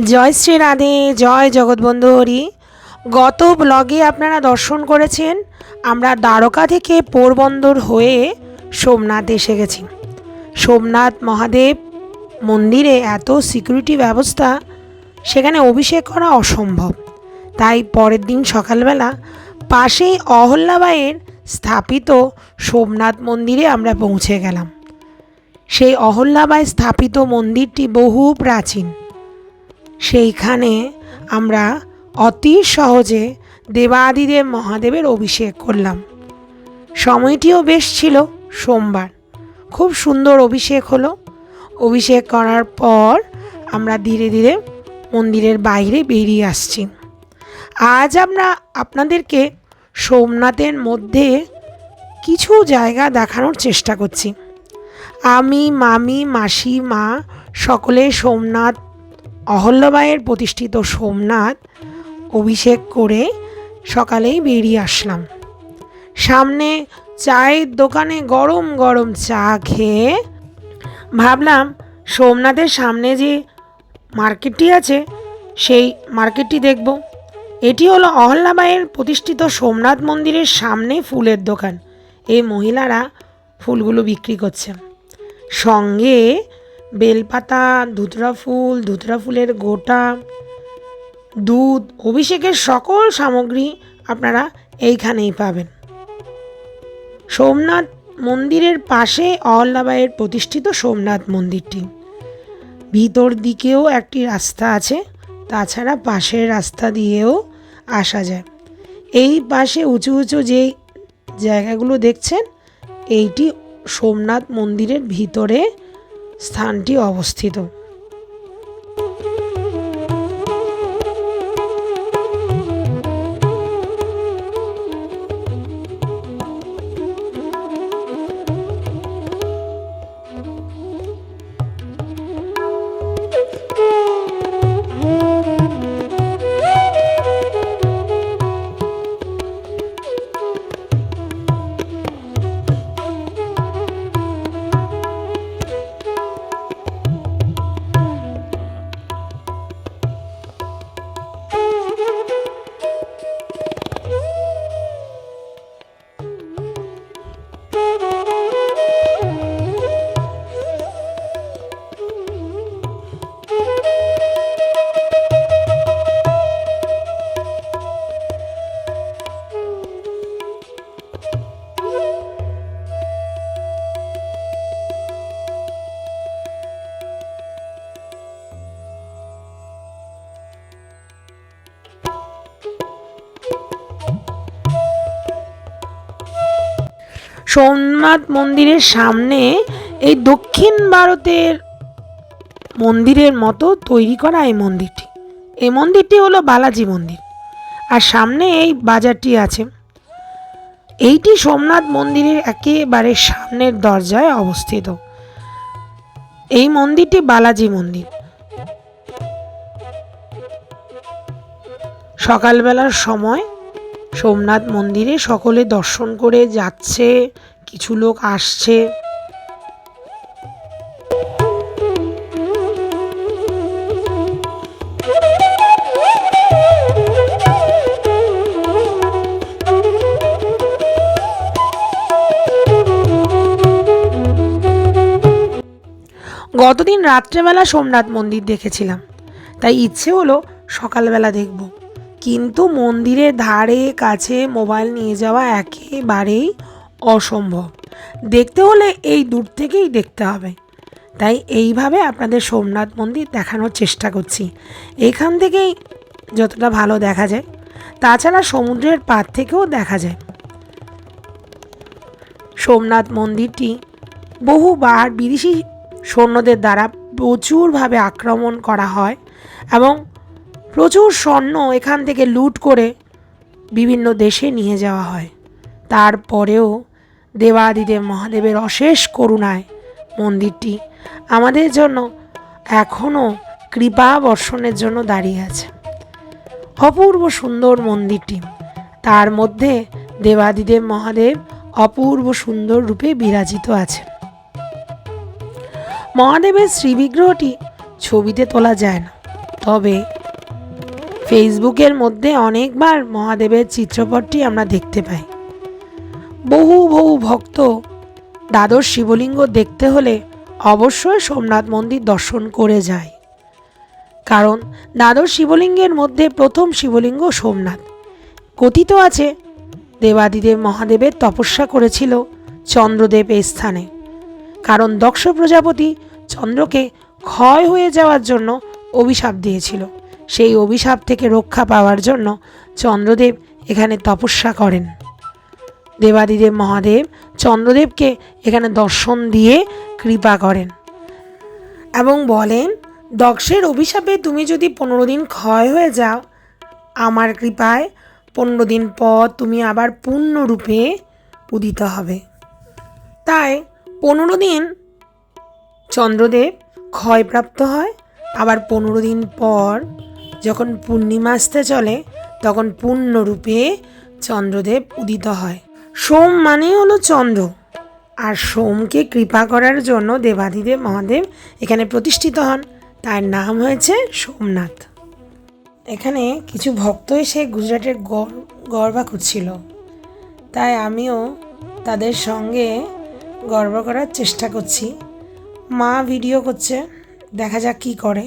জয় শ্রী রাধে, জয় জগৎবন্ধু হরি। গত ব্লগে আপনারা দর্শন করেছেন, আমরা দ্বারকা থেকে পোরবন্দর হয়ে সোমনাথ এসে গেছি। সোমনাথ মহাদেব মন্দিরে এত সিকিউরিটি ব্যবস্থা, সেখানে অভিষেক করা অসম্ভব। তাই পরের দিন সকালবেলা পাশেই অহল্যাবাইয়ের স্থাপিত সোমনাথ মন্দিরে আমরা পৌঁছে গেলাম। সেই অহল্যাবাই স্থাপিত মন্দিরটি বহু প্রাচীন। সেইখানে আমরা অতি সহজে দেবাদিদেব মহাদেবের অভিষেক করলাম। সময়টিও বেশ ছিল সোমবার। খুব সুন্দর অভিষেক হলো। অভিষেক করার পর আমরা ধীরে ধীরে মন্দিরের বাইরে বেরিয়ে আসছি। আজ আমরা আপনাদেরকে সোমনাথের মধ্যে কিছু জায়গা দেখানোর চেষ্টা করছি। আমি, মামি মাসি মা সকলে সোমনাথ অহল্যবাইয়ের প্রতিষ্ঠিত সোমনাথ অভিষেক করে সকালেই বেরিয়ে আসলাম। সামনে চায়ের দোকানে গরম গরম চা খেয়ে ভাবলাম, সোমনাথের সামনে যে মার্কেটটি আছে, সেই মার্কেটটি দেখব। এটি হলো অহল্যাবাইয়ের প্রতিষ্ঠিত সোমনাথ মন্দিরের সামনে ফুলের দোকান। এই মহিলারা ফুলগুলো বিক্রি করছেন। সঙ্গে বেলপাতা, ধুতরা ফুল, ধুতরা ফুলের গোটা, দুধ, অভিষেকের সকল সামগ্রী আপনারা এইখানেই পাবেন। সোমনাথ মন্দিরের পাশে অহল্যাবাইয়ের প্রতিষ্ঠিত সোমনাথ মন্দিরটি। ভিতর দিকেও একটি রাস্তা আছে, তাছাড়া পাশের রাস্তা দিয়েও আসা যায়। এই পাশে উঁচু উঁচু যে জায়গাগুলো দেখছেন, এইটি সোমনাথ মন্দিরের ভিতরে স্থানটি অবস্থিত। সোমনাথ মন্দিরের সামনে এই দক্ষিণ ভারতের মন্দিরের মতো তৈরি করা এই মন্দিরটি। এই মন্দিরটি হলো বালাজি মন্দির। আর সামনে এই বাজারটি আছে। এইটি সোমনাথ মন্দিরের একেবারে সামনের দরজায় অবস্থিত। এই মন্দিরটি বালাজি মন্দির। সকালবেলার সময় সোমনাথ মন্দিরে সকলে দর্শন করে যাচ্ছে, কিছু লোক আসছে। গতদিন রাত্রেবেলা সোমনাথ মন্দির দেখেছিলাম। তাই ইচ্ছে হলো সকালবেলা দেখব। কিন্তু মন্দিরের ধারে কাছে মোবাইল নিয়ে যাওয়া একেবারেই অসম্ভব। দেখতে হলে এই দূর থেকেই দেখতে হবে। তাই এইভাবে আপনাদের সোমনাথ মন্দির দেখানোর চেষ্টা করছি। এখান থেকেই যতটা ভালো দেখা যায়। তাছাড়া সমুদ্রের পার থেকেও দেখা যায়। সোমনাথ মন্দিরটি বহুবার বিদেশি সৈন্যদের দ্বারা প্রচুরভাবে আক্রমণ করা হয় এবং প্রচুর স্বর্ণ এখান থেকে লুট করে বিভিন্ন দেশে নিয়ে যাওয়া হয়। তারপরেও দেবাদিদেব মহাদেবের অশেষ করুণায় মন্দিরটি আমাদের জন্য এখনও কৃপা বর্ষণের জন্য দাঁড়িয়ে আছে। অপূর্ব সুন্দর মন্দিরটি। তার মধ্যে দেবাদিদেব মহাদেব অপূর্ব সুন্দর রূপে বিরাজিত আছেন। মহাদেবের শ্রীবিগ্রহটি ছবিতে তোলা যায় না। তবে ফেসবুকের মধ্যে অনেকবার মহাদেবের চিত্রপটটি আমরা দেখতে পাই। বহু বহু ভক্ত দ্বাদশ শিবলিঙ্গ দেখতে হলে অবশ্যই সোমনাথ মন্দির দর্শন করে যায়। কারণ দ্বাদশ শিবলিঙ্গের মধ্যে প্রথম শিবলিঙ্গ সোমনাথ। কথিত আছে, দেবাদিদেব মহাদেবের তপস্যা করেছিল চন্দ্রদেব এই স্থানে। কারণ দক্ষ প্রজাপতি চন্দ্রকে ক্ষয় হয়ে যাওয়ার জন্য অভিশাপ দিয়েছিল। সেই অভিশাপ থেকে রক্ষা পাওয়ার জন্য চন্দ্রদেব এখানে তপস্যা করেন। দেবাদিদেব মহাদেব চন্দ্রদেবকে এখানে দর্শন দিয়ে কৃপা করেন এবং বলেন, দক্ষের অভিশাপে তুমি যদি পনেরো দিন ক্ষয় হয়ে যাও, আমার কৃপায় পনেরো দিন পর তুমি আবার পূর্ণরূপে উদিত হবে। তাই পনেরো দিন চন্দ্রদেব ক্ষয়প্রাপ্ত হয়, আবার পনেরো দিন পর যখন পূর্ণিমা আসতে চলে, তখন পূর্ণরূপে চন্দ্রদেব উদিত হয়। সোম মানে হলো চন্দ্র। আর সোমকে কৃপা করার জন্য দেবাদিদেব মহাদেব এখানে প্রতিষ্ঠিত হন। তার নাম হয়েছে সোমনাথ। এখানে কিছু ভক্ত এসে গুজরাটের গর্বা করছিল তাই আমিও তাদের সঙ্গে গর্ব করার চেষ্টা করছি। মা ভিডিও করছে, দেখা যাক কী করে।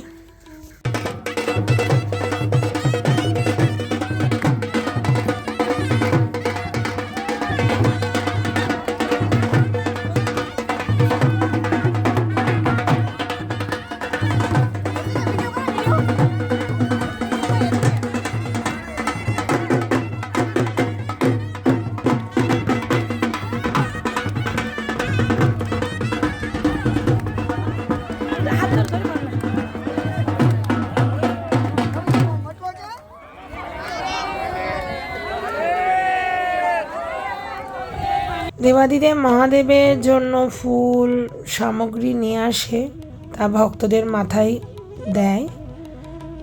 দেবাদিদেব মহাদেবের জন্য ফুল সামগ্রী নিয়ে আসে, তা ভক্তদের মাথায় দেয়।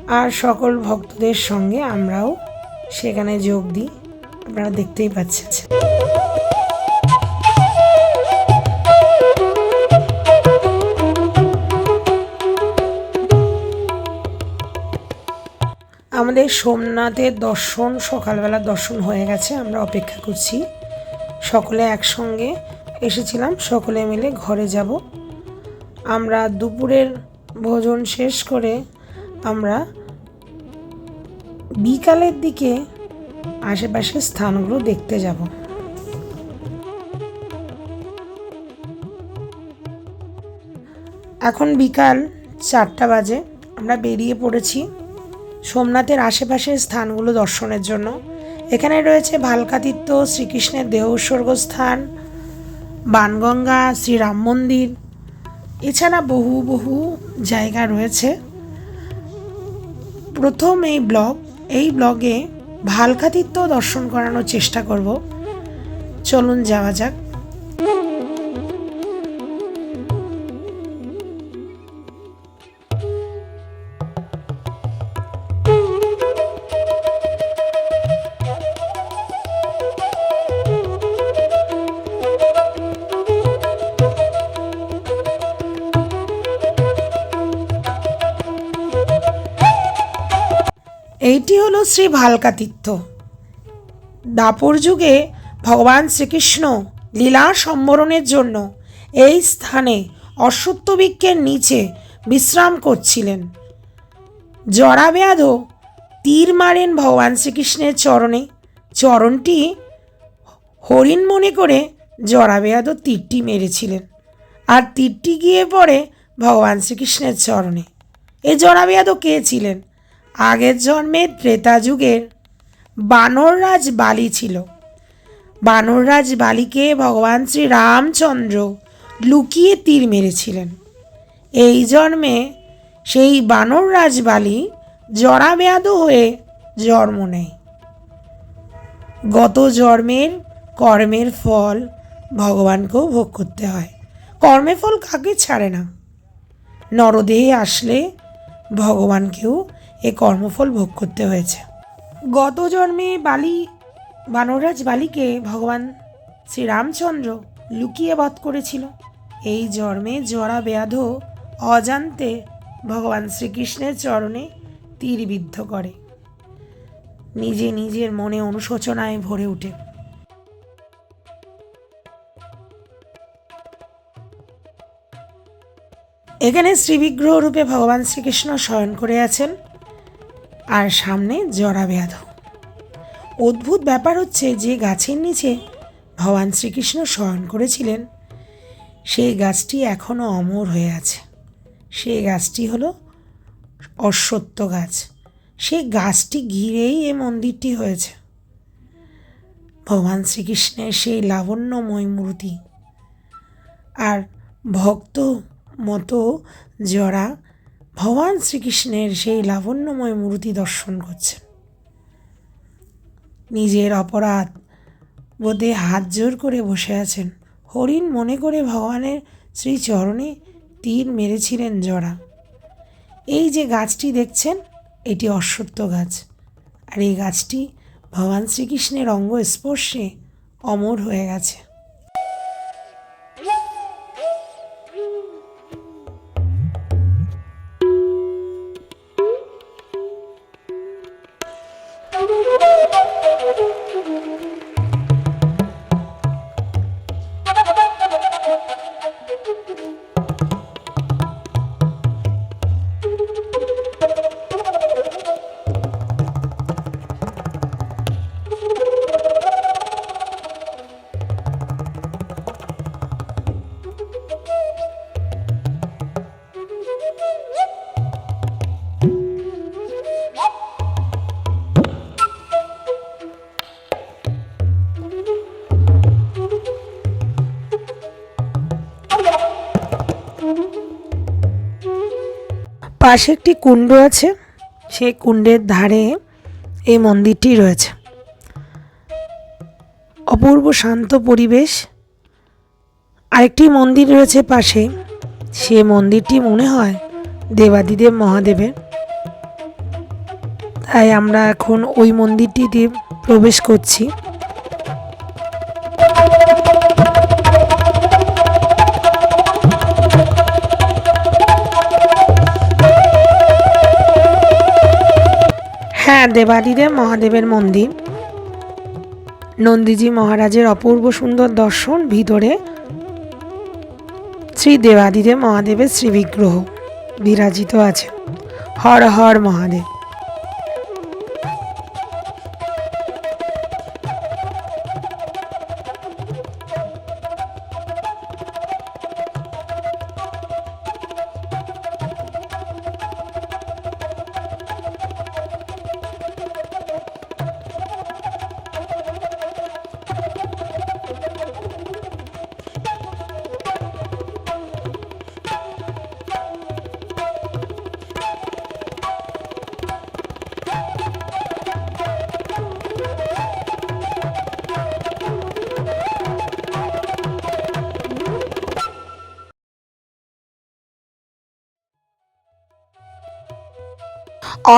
আর সকল ভক্তদের সঙ্গে আমরাও সেখানে যোগ দিই। আপনারা দেখতেই পাচ্ছেন। আমাদের সোমনাথের দর্শন, সকালবেলা দর্শন হয়ে গেছে। আমরা অপেক্ষা করছি। সকলে একসঙ্গে এসেছিলাম, সকলে মিলে ঘরে যাব। আমরা দুপুরের ভোজন শেষ করে আমরা বিকালের দিকে আশেপাশের স্থানগুলো দেখতে যাব। এখন বিকাল চারটা বাজে, আমরা বেরিয়ে পড়েছি সোমনাথের আশেপাশের স্থানগুলো দর্শনের জন্য। এখানে রয়েছে ভালকাতীর্থ, শ্রীকৃষ্ণের দেহ উৎসর্গস্থান বানগঙ্গা শ্রীরাম মন্দির। এছাড়া বহু বহু জায়গা রয়েছে। প্রথম এই ব্লগ, এই ব্লগে ভালকাতীর্থ দর্শন করানোর চেষ্টা করব। চলুন যাওয়া যাক। শ্রী ভালকা তীর্থ। দাপর যুগে ভগবান শ্রীকৃষ্ণ লীলা সম্বরণের জন্য এই স্থানে অশ্বত্থ বৃক্ষের নিচে বিশ্রাম করছিলেন। জরাব্যাধ তীর মারেন ভগবান শ্রীকৃষ্ণের চরণে। চরণটি হরিণ মনে করে জরাবেয়াদ তীরটি মেরেছিলেন আর তীরটি গিয়ে পড়ে ভগবান শ্রীকৃষ্ণের চরণে। এই জরাবেয়াদ কে ছিলেন? আগের জন্মে ত্রেতা যুগের বানররাজ বালি ছিল। বানররাজ বালিকে ভগবান শ্রী রামচন্দ্র লুকিয়ে তীর মেরেছিলেন। এই জন্মে সেই বানররাজ বালি জরাব্যাধ হয়ে জন্ম নেয়। গত জন্মের কর্মের ফল ভগবানকেও ভোগ করতে হয়। কর্মের ফল কাকে ছাড়ে না। নরদেহে আসলে ভগবানকেও এ কর্মফল ভোগ করতে হয়েছে। গত জন্মে বালি, বানরাজ বালিকে ভগবান শ্রীরামচন্দ্র লুকিয়ে বধ করেছিল। এই জন্মে জরা ব্যাধ অজান্তে ভগবান শ্রীকৃষ্ণের চরণে তীরবিদ্ধ করে। নিজে নিজের মনে অনুশোচনায় ভরে ওঠে। এখানে শ্রীবিগ্রহ রূপে ভগবান শ্রীকৃষ্ণ শয়ন করে আছেন। আর সামনে জরা ব্যাধ অদ্ভুত ব্যাপার হচ্ছে যে গাছের নিচে ভগবান শ্রীকৃষ্ণ শয়ন করেছিলেন, সেই গাছটি এখনও অমর হয়ে আছে। সেই গাছটি হলো অশ্বত্থ গাছ। সেই গাছটি ঘিরেই এই মন্দিরটি হয়েছে। ভগবান শ্রীকৃষ্ণের সেই লাবণ্যময় মূর্তি আর ভক্ত মতো জরা ভগবান শ্রীকৃষ্ণের সেই লাবণ্যময় মূর্তি দর্শন করছেন। নিজের অপরাধ বোধে হাত জোর করে বসে আছেন। হরিণ মনে করে ভগবানের শ্রীচরণে তীর মেরেছিলেন জরা। এই যে গাছটি দেখছেন, এটি অশ্বত্থ গাছ। আর এই গাছটি ভগবান শ্রীকৃষ্ণের অঙ্গ স্পর্শে অমর হয়ে গেছে। পাশে একটি কুণ্ড আছে। সেই কুণ্ডের ধারে এই মন্দিরটি রয়েছে। অপূর্ব শান্ত পরিবেশ। আরেকটি মন্দির রয়েছে পাশে। সে মন্দিরটি মনে হয় দেবাদিদেব মহাদেবের। তাই আমরা এখন ওই মন্দিরটিতে প্রবেশ করছি। দেবাদিদেব মহাদেবের মন্দির। নন্দীজি মহারাজের অপূর্ব সুন্দর দর্শন ভিতরে শ্রী দেবাদিদেব মহাদেবের শ্রীবিগ্রহ বিরাজিত আছে। হর হর মহাদেব।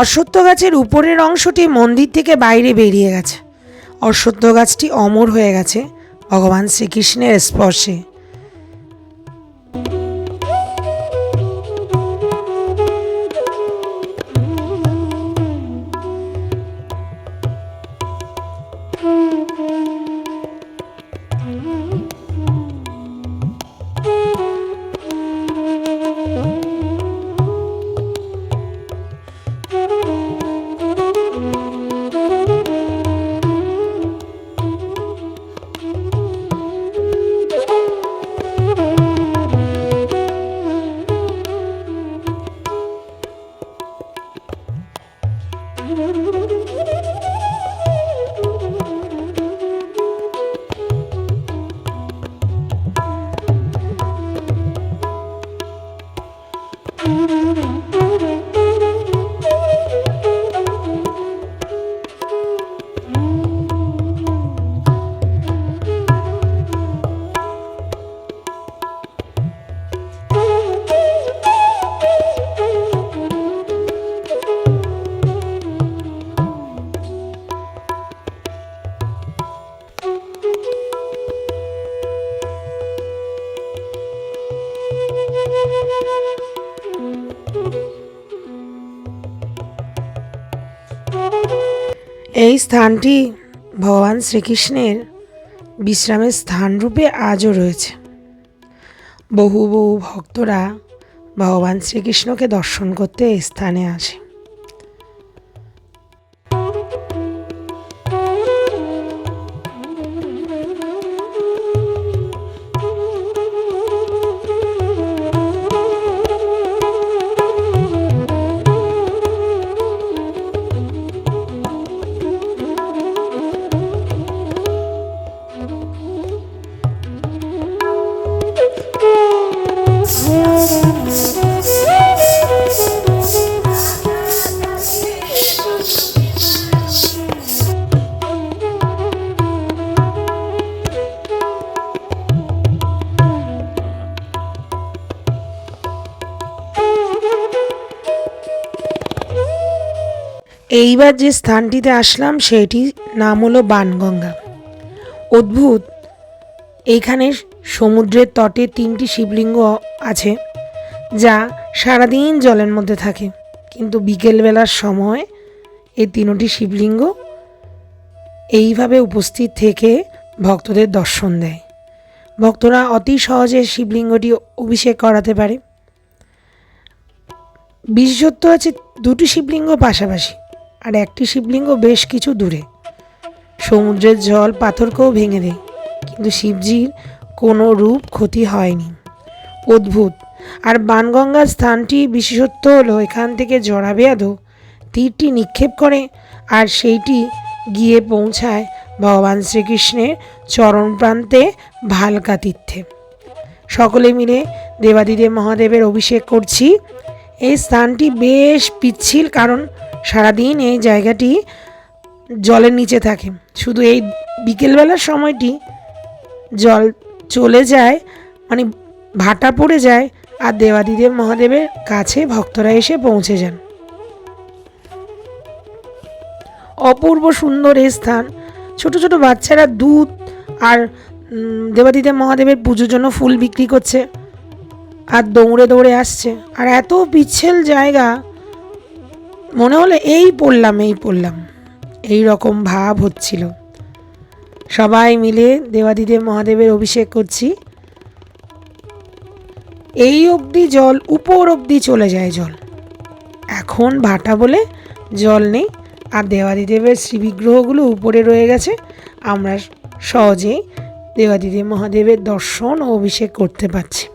অশ্বত্থ গাছের উপরের অংশটি মন্দির থেকে বাইরে বেরিয়ে গেছে। অশ্বত্থ গাছটি অমর হয়ে গেছে ভগবান শ্রীকৃষ্ণের স্পর্শে। এই স্থানটি ভগবান শ্রীকৃষ্ণের বিশ্রামের স্থান রূপে আজও রয়েছে। বহু বহু ভক্তরা ভগবান শ্রীকৃষ্ণকে দর্শন করতে এই স্থানে আসে। এইবার যে স্থানটিতে আসলাম, সেটি নাম হলো বানগঙ্গা অদ্ভুত! এইখানে সমুদ্রের তটে তিনটি শিবলিঙ্গ আছে, যা সারাদিন জলের মধ্যে থাকে। কিন্তু বিকেলবেলার সময় এই তিনটি শিবলিঙ্গ এইভাবে উপস্থিত থেকে ভক্তদের দর্শন দেয়। ভক্তরা অতি সহজে শিবলিঙ্গটি অভিষেক করাতে পারে। বিশেষত্ব আছে দুটি শিবলিঙ্গ পাশাপাশি। আর একটি শিবলিঙ্গ বেশ কিছু দূরে। সমুদ্রের জল পাথরকেও ভেঙে দেয়, কিন্তু শিবজির কোনো রূপ ক্ষতি হয়নি। অদ্ভুত! আর বানগঙ্গার স্থানটি বিশেষত্ব হলো, এখান থেকে জড়াবেয়াদও তীরটি নিক্ষেপ করে আর সেইটি গিয়ে পৌঁছায় ভগবান শ্রীকৃষ্ণের চরণ প্রান্তে ভালকা তীর্থে। সকলে মিলে দেবাদিদেব মহাদেবের অভিষেক করছি। এই স্থানটি বেশ পিচ্ছিল, কারণ সারাদিন এই জায়গাটি জলের নিচে থাকে। শুধু এই বিকেলবেলার সময়টি জল চলে যায় মানে ভাটা পড়ে যায়, আর দেবাদিদেব মহাদেবের কাছে ভক্তরা এসে পৌঁছে যান। অপূর্ব সুন্দর এই স্থান। ছোট ছোট বাচ্চারা দুধ আর দেবাদিদেব মহাদেবের পুজোর জন্য ফুল বিক্রি করছে, আর দৌড়ে দৌড়ে আসছে। আর এত পিচ্ছিল জায়গা মনে হলো এই পড়লাম এই পড়লাম। এই রকম ভাব হচ্ছিল। সবাই মিলে দেবাদিদেব মহাদেবের অভিষেক করছি। এই অবধি জল, উপর অবধি চলে যায় জল। এখন ভাটা বলে জল নেই। আর দেবাদিদেবের শ্রীবিগ্রহগুলো উপরে রয়ে গেছে। আমরা সহজেই দেবাদিদেব মহাদেবের দর্শন ও অভিষেক করতে পারছি।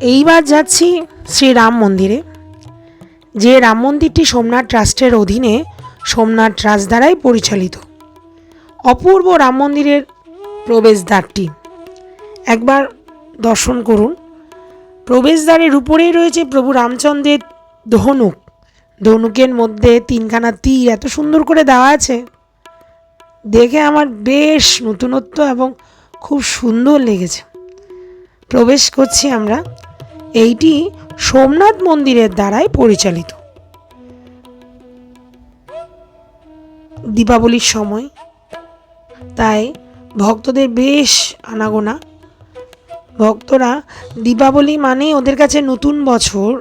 এইবার যাচ্ছি শ্রী রাম মন্দিরে। যে রাম মন্দিরটি সোমনাথ ট্রাস্টের অধীনে সোমনাথ ট্রাস্ট দ্বারাই পরিচালিত। অপূর্ব রাম মন্দিরের প্রবেশদ্বারটি। একবার দর্শন করুন। প্রবেশদ্বারের উপরেই রয়েছে প্রভু রামচন্দ্রের ধনুক ধনুকের মধ্যে তিনখানা তীর এত সুন্দর করে দেওয়া আছে। দেখে আমার বেশ নতুনত্ব এবং খুব সুন্দর লেগেছে। প্রবেশ করছি আমরা। এইটি সোমনাথ মন্দিরের দ্বারাই পরিচালিত। দীপাবলির সময় তাই ভক্তদের বেশ আনাগোনা। ভক্তরা দীপাবলি মানে ওদের কাছে নতুন বছর।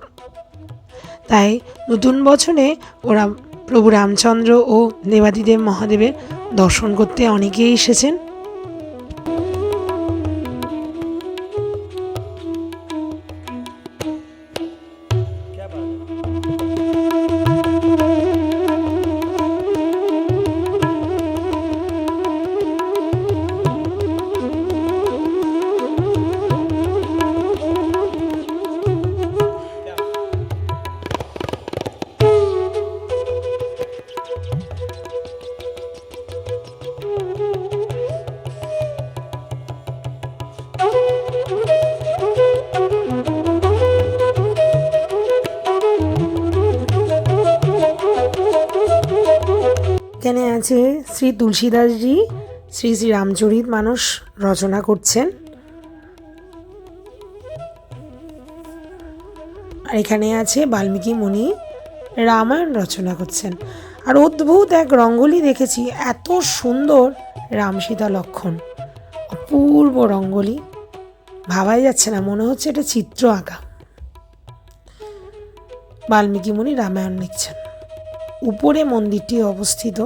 তাই নতুন বছরে ওরা প্রভু রামচন্দ্র ও দেবাদিদেব মহাদেবের দর্শন করতে অনেকেই এসেছেন। এখানে আছে শ্রী তুলসীদাসজি, শ্রী শ্রী রামচরিত মানুষ রচনা করছেন। আর এখানে আছে বাল্মীকি মুনি রামায়ণ রচনা করছেন। আর অদ্ভুত এক রঙ্গোলি দেখেছি, এত সুন্দর রাম সীতা লক্ষণ, অপূর্ব রঙ্গোলি। ভাবাই যাচ্ছে না, মনে হচ্ছে এটা চিত্র আঁকা। বাল্মীকি মুনি রামায়ণ লিখছেন। উপরে মন্দিরটি অবস্থিত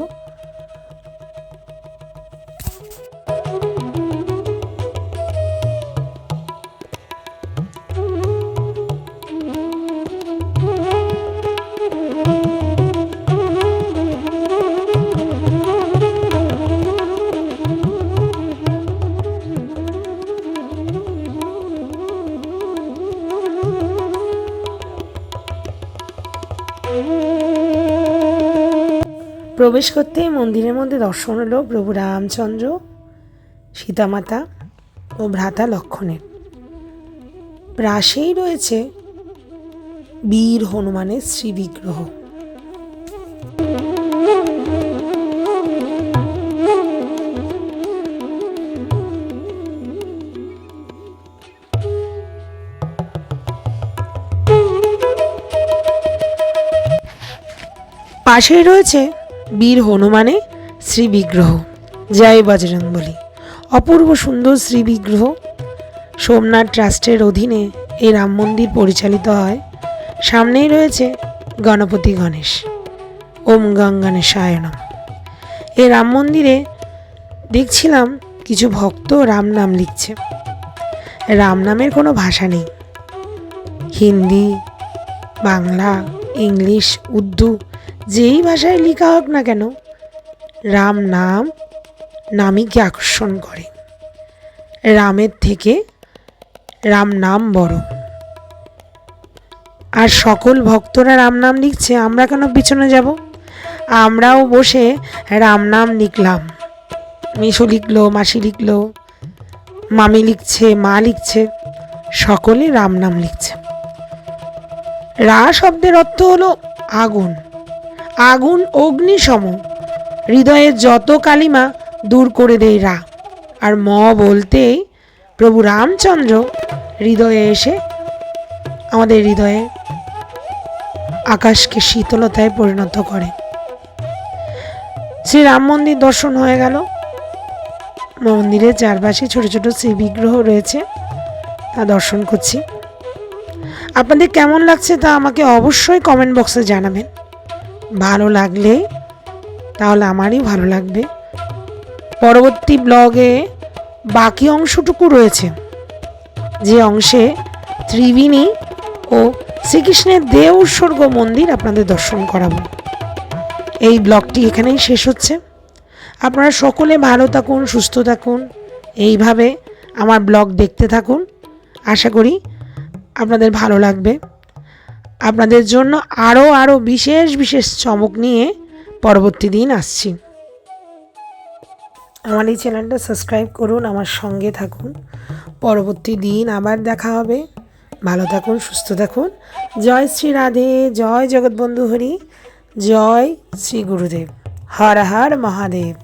প্রবেশ করতে মন্দিরের মধ্যে দর্শন হলো প্রভু রামচন্দ্র, সীতামাতা ও ভ্রাতা লক্ষণের। প্রাসেই রয়েছে বীর হনুমানের শ্রীবিগ্রহ। পাশেই রয়েছে বীর হনুমানে শ্রী বিগ্রহ জয় বজরং বলি। অপূর্ব সুন্দর শ্রী বিগ্রহ সোমনাথ ট্রাস্টের অধীনে এই রাম মন্দির পরিচালিত হয়। সামনেই রয়েছে গণপতি গণেশ। ওম গঙ্গণেশায় নম। এই রাম মন্দিরে দেখছিলাম কিছু ভক্ত রাম নাম লিখছে। রাম নামের কোনো ভাষা নেই। হিন্দি, বাংলা, ইংলিশ, উর্দু যেই ভাষায় লেখা হোক না কেন, রাম নাম নামীকে আকর্ষণ করে। রামের থেকে রাম নাম বড়। আর সকল ভক্তরা রাম নাম লিখছে, আমরা কেন পিছনে যাব? আমরাও বসে রাম নাম লিখলাম। মেশো লিখলো, মাসি লিখলো, মামি লিখছে, মা লিখছে, সকলে রাম নাম লিখছে। রা শব্দের অর্থ হলো আগুন। আগুন অগ্নিসম হৃদয়ের যত কালিমা দূর করে দেয় রা। আর ম বলতেই প্রভু রামচন্দ্র হৃদয়ে এসে আমাদের হৃদয়ে আকাশকে শীতলতায় পরিণত করে। শ্রী রাম মন্দির দর্শন হয়ে গেল। মন্দিরের চারপাশে ছোট ছোট শ্রী বিগ্রহ রয়েছে। তা দর্শন করছি। আপনাদের কেমন লাগছে তা আমাকে অবশ্যই কমেন্ট বক্সে জানাবেন। ভালো লাগলে, তাহলে আমারই ভালো লাগবে। পরবর্তী ব্লগে বাকি অংশটুকু রয়েছে। যে অংশে ত্রিবেণী ও শ্রীকৃষ্ণের দেহ উৎসর্গ মন্দির আপনাদের দর্শন করাবো। এই ব্লগটি এখানেই শেষ হচ্ছে। আপনারা সকলে ভালো থাকুন, সুস্থ থাকুন। এইভাবে আমার ব্লগ দেখতে থাকুন। আশা করি আপনাদের ভালো লাগবে। আপনাদের জন্য আরও আরও বিশেষ বিশেষ চমক নিয়ে পরবর্তী দিন আসছি। আমার এই চ্যানেলটা সাবস্ক্রাইব করুন, আমার সঙ্গে থাকুন। পরবর্তী দিন আবার দেখা হবে। ভালো থাকুন, সুস্থ থাকুন। জয় শ্রী রাধে, জয় জগৎবন্ধু হরি, জয় শ্রী গুরুদেব। হর হর মহাদেব।